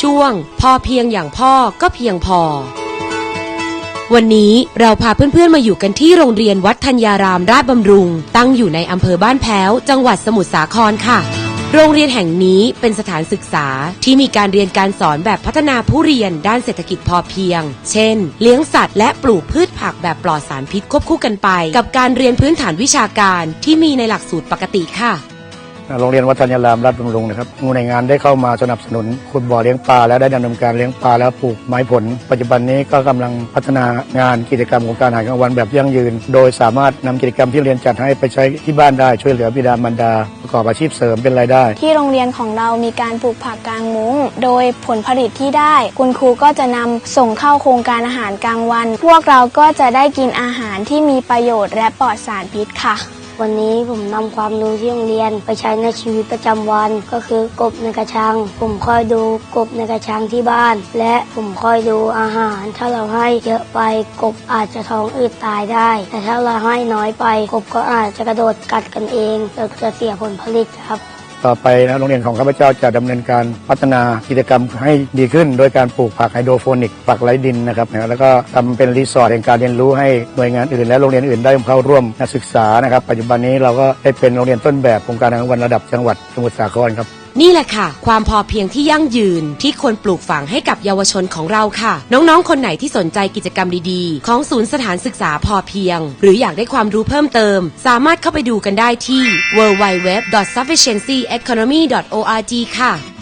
ช่วง พอเพียงอย่างพ่อก็เพียงพอ วันนี้เราพาเพื่อนๆมาอยู่กันที่โรงเรียนวัดธัญญารามราชบำรุง ตั้งอยู่ในอำเภอบ้านแพ้ว จังหวัดสมุทรสาครค่ะ โรงเรียนแห่งนี้เป็นสถานศึกษาที่มีการเรียนการสอนแบบพัฒนาผู้เรียนด้านเศรษฐกิจพอเพียง เช่น เลี้ยงสัตว์และปลูกพืชผักแบบปลอดสารพิษควบคู่กันไป กับการเรียนพื้นฐานวิชาการที่มีในหลักสูตรปกติค่ะ โรงเรียนวัดธัญรามราชบำรุงนะครับหน่วยงานได้เข้ามาสนับสนุนขุดบ่อเลี้ยงปลาแล้วได้ดำเนินการเลี้ยงปลาแล้วปลูกไม้ผล ปัจจุบันนี้ก็กำลังพัฒนางานกิจกรรมของการอาหารกลางวันแบบยั่งยืน โดยสามารถนำกิจกรรมที่เรียนจัดให้ไปใช้ที่บ้านได้ช่วยเหลือบิดามารดา ประกอบอาชีพเสริมเป็นรายได้ ที่โรงเรียนของเรามีการปลูกผักกลางมุ้ง โดยผลผลิตที่ได้ คุณครูก็จะนำส่งเข้าโครงการอาหารกลางวัน พวกเราก็จะได้กินอาหารที่มีประโยชน์และปลอดสารพิษค่ะ วันนี้ผมนำความรู้ที่โรงเรียนไปใช้ในชีวิตประจำวัน ก็คือกบในกระชัง ผมคอยดูกบในกระชังที่บ้าน และผมคอยดูอาหาร ถ้าเราให้เยอะไปกบอาจจะท้องอืดตายได้ แต่ถ้าเราให้น้อยไปกบก็อาจจะกระโดดกัดกันเองจะเสียผลผลิตครับ ต่อไปนะโรงเรียนของข้าพเจ้าจะดำเนินการพัฒนากิจกรรมให้ดีขึ้น โดยการปลูกผักไฮโดรโฟนิกผักไร้ดินนะครับแล้วก็ทำเป็นรีสอร์ทแห่งการเรียนรู้ให้หน่วยงานอื่นและโรงเรียนอื่นได้เข้าร่วมศึกษานะครับ ปัจจุบันนี้เราก็ได้เป็นโรงเรียนต้นแบบโครงการทางวันระดับจังหวัดสมุทรสาครครับ นี่แหละค่ะ ความพอเพียงที่ยั่งยืนที่ควรปลูกฝังให้กับเยาวชนของเราค่ะ น้องๆ คนไหนที่สนใจกิจกรรมดีๆ ของศูนย์สถานศึกษาพอเพียง หรืออยากได้ความรู้เพิ่มเติม สามารถเข้าไปดูกันได้ที่ www.sufficiency economy.org ค่ะ